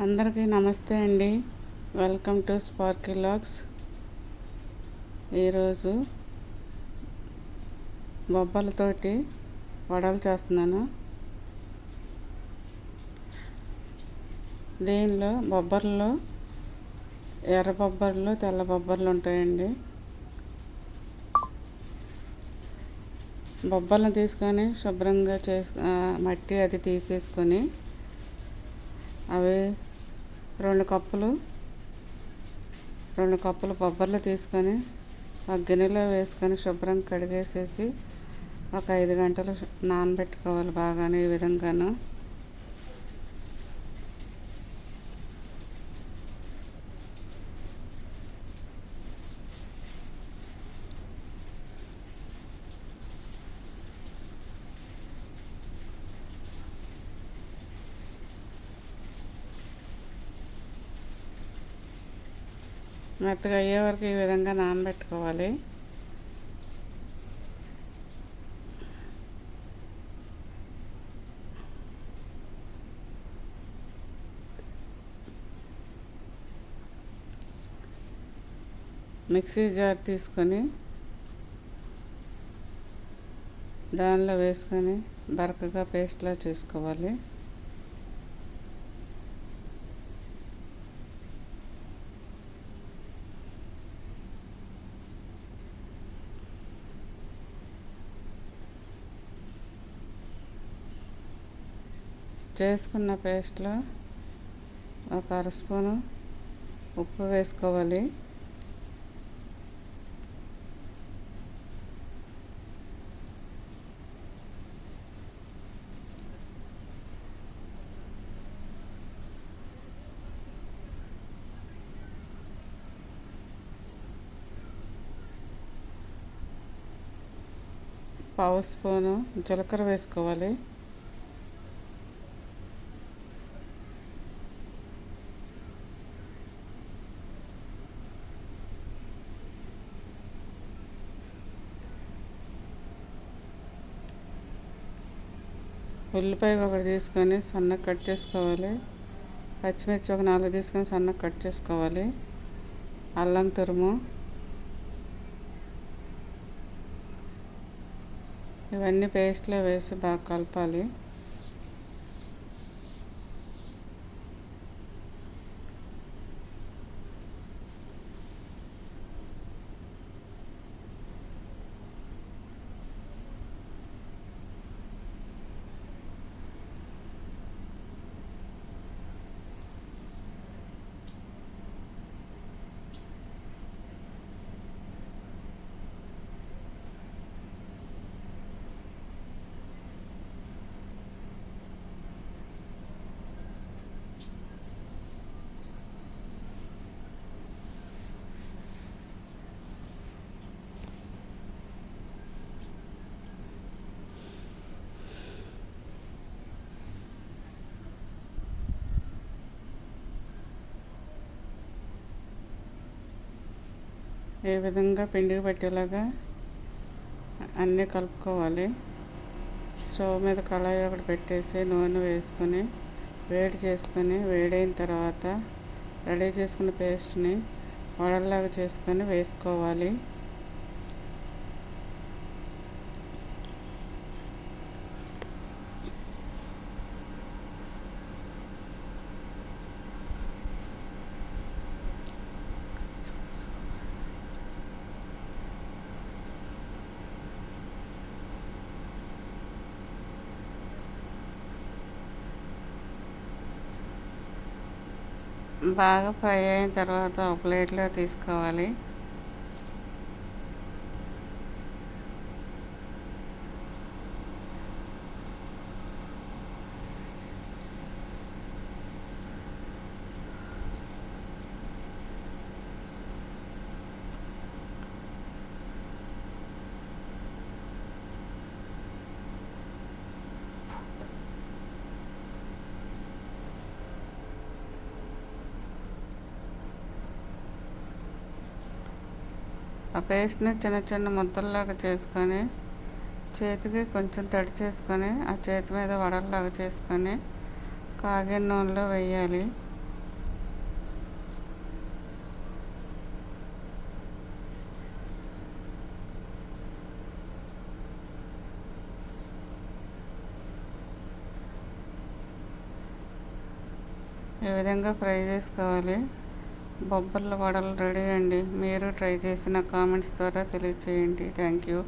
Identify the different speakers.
Speaker 1: అందరికీ నమస్తే అండి. Welcome to Sparkle Lux. ఈరోజు బొబ్బలతోటి వడలు చేస్తున్నాను. దీనిలో బొబ్బర్లో ఎర్ర బొబ్బర్లు తెల్ల బొబ్బర్లు ఉంటాయండి. బొబ్బర్లు తీసుకొని శుభ్రంగా చేసు మట్టి అది తీసేసుకొని అవి రెండు కప్పులు రెండు కప్పులు బొబ్బర్లు తీసుకొని ఒక గిన్నెలో వేసుకొని శుభ్రం కడిగేసేసి ఒక ఐదు గంటలు నానబెట్టుకోవాలి బాగానే ఈ విధంగాను. మెత్తగా అయ్యే వరకు ఈ విధంగా నానబెట్టుకోవాలి మిక్సీ జార్ తీసుకొని దానిలో వేసుకొని బరకగా పేస్ట్లా చేసుకోవాలి. చేసుకున్న పేస్ట్లో ఒక అర స్పూను ఉప్పు వేసుకోవాలి. పావు స్పూను జీలకర్ర వేసుకోవాలి. ఉల్లిపాయ ఒకటి తీసుకొని సన్నగా కట్ చేసుకోవాలి. పచ్చిమిర్చి ఒక నాలుగు తీసుకొని సన్నగా కట్ చేసుకోవాలి. అల్లం తురుము. ఇవన్నీ పేస్ట్లో వేసి బాగా కలపాలి. ఏ విధంగా పిండికి పట్టేలాగా అన్నీ కలుపుకోవాలి. స్టవ్ మీద కళాయి ఒకటి పెట్టేసి నూనె వేసుకొని వేడి చేసుకొని వేడైన తర్వాత రెడీ చేసుకున్న పేస్ట్ని వడల్లాగా చేసుకొని వేసుకోవాలి. బాగా ఫ్రై అయిన తర్వాత ఒక ప్లేట్లో తీసుకోవాలి. ఆ పేస్ట్ని చిన్న చిన్న ముద్దల్లాగా చేసుకొని చేతికి కొంచెం తడి చేసుకొని ఆ చేతి మీద వడల్లాగా చేసుకొని కాగిన నూనెలో వేయాలి. ఈ విధంగా ఫ్రై చేసుకోవాలి? బొబ్బర్ల వడలు రెడీ అండి. మీరు ట్రై చేసిన కామెంట్స్ ద్వారా తెలియచేయండి. Thank you.